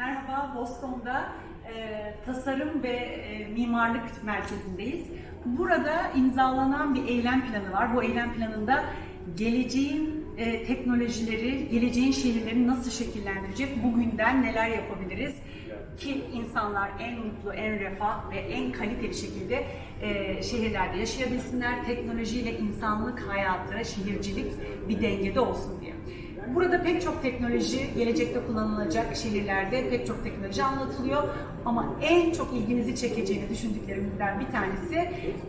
Merhaba, Boston'da e, tasarım ve e, mimarlık merkezindeyiz. Burada imzalanan bir eylem planı var. Bu eylem planında geleceğin e, teknolojileri, geleceğin şehirlerini nasıl şekillendirecek, bugünden neler yapabiliriz ki insanlar en mutlu, en refah ve en kaliteli şekilde e, şehirlerde yaşayabilsinler. Teknolojiyle insanlık hayatı, şehircilik bir dengede olsun diye. Burada pek çok teknoloji, gelecekte kullanılacak şehirlerde pek çok teknoloji anlatılıyor. Ama en çok ilginizi çekeceğini düşündüklerimden bir tanesi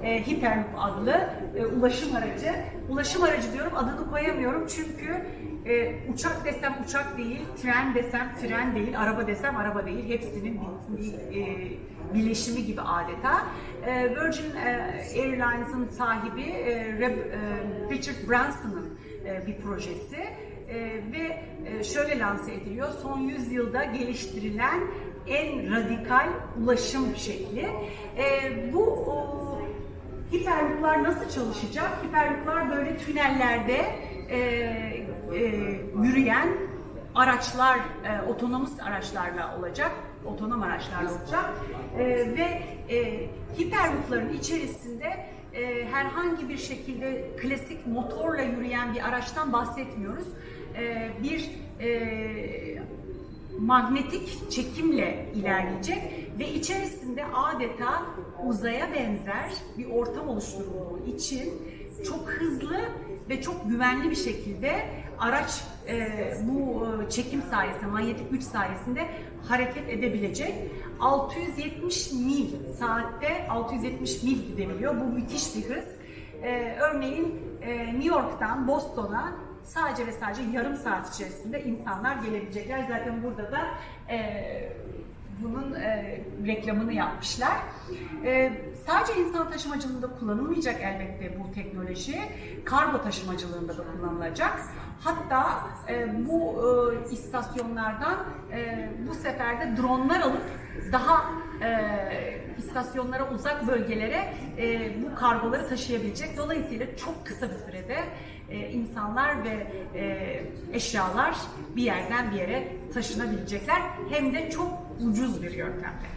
e, Hyperloop adlı e, ulaşım aracı. Ulaşım aracı diyorum, adını koyamıyorum çünkü e, uçak desem uçak değil, tren desem tren değil, araba desem araba değil. Hepsinin bir, bir, e, birleşimi gibi adeta. E, Virgin e, Airlines'ın sahibi e, Reb- e, Richard Branson'ın e, bir projesi. Ee, ve e, şöyle lanse ediliyor. Son yüzyılda geliştirilen en radikal ulaşım şekli. Ee, bu o, hiperlooplar nasıl çalışacak? Hiperlooplar böyle tünellerde e, e, yürüyen araçlar, e, otonomuz araçlarla olacak, otonom araçlarla olacak E, ve e, hiperloopların içerisinde e, herhangi bir şekilde klasik motorla yürüyen bir araçtan bahsetmiyoruz. E, bir e, magnetik çekimle ilerleyecek ve içerisinde adeta uzaya benzer bir ortam oluşturulduğu için çok hızlı ve çok güvenli bir şekilde araç e, bu e, çekim sayesinde, manyetik güç sayesinde hareket edebilecek. 670 mil saatte 670 mil gidebiliyor. Bu müthiş bir hız. E, örneğin e, New York'tan Boston'a sadece ve sadece yarım saat içerisinde insanlar gelebilecekler. Zaten burada da e, bunun e, reklamını yapmışlar. E, sadece insan taşımacılığında kullanılmayacak elbette bu teknoloji. Kargo taşımacılığında da kullanılacak. Hatta e, bu e, istasyonlardan e, bu sefer de dronlar alıp daha e, istasyonlara uzak bölgelere e, bu kargoları taşıyabilecek. Dolayısıyla çok kısa bir sürede e, insanlar ve e, eşyalar bir yerden bir yere taşınabilecekler. Hem de çok ucuz bir yöntemle.